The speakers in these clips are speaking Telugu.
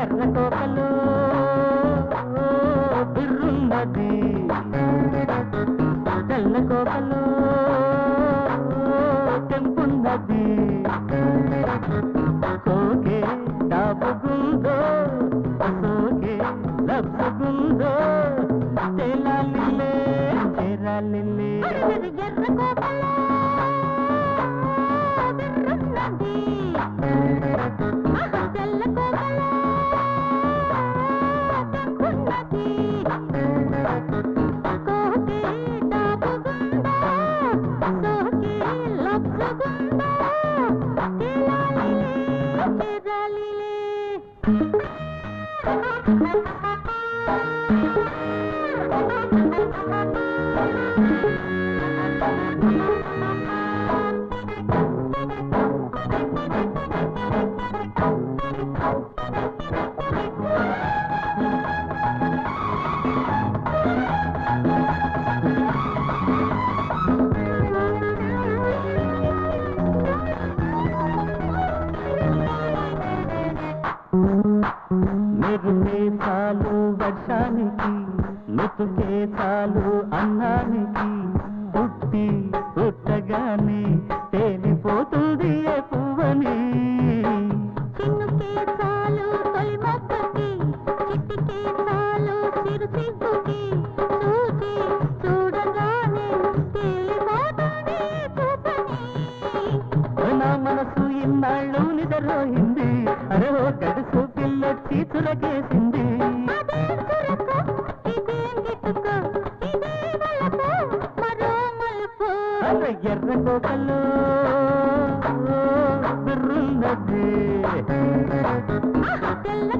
ఎర్ర కోకలు బిర్రున్నది తెల్ల కోకలు తెంపున్నది లబ్సుగుందో తేలాలిలే చేరాలిలే ఎర్ర కోపలే मेरे सालों वर्षा की చాలు అన్నానికి. పుట్టి పుట్టగానే తేలిపోతుంది ఏ పువ్వని. నా మనసు ఇన్నాళ్ళు అరే ఓ గడుసు చురకేసింది ఎర్ర కోకలు బిర్రున్నది ఆహా, తెల్ల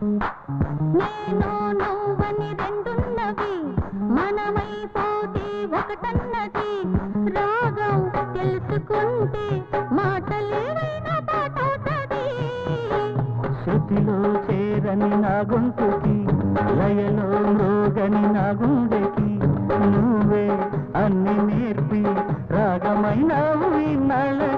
నేను నువ్వని రెండున్నవి మనమైపోతే ఒకటన్నది. రాగం తెలుసుకుంటే మాటలేవైనా పాటవుతుంది. శృతిలో చేరని నా గొంతుకి లయలో మృగని నా గుండెకి నువ్వే అన్ని నేర్పి రాగమైనావు ఇన్నాళ్ళకి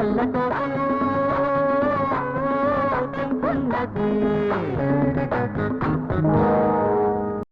తెల్ల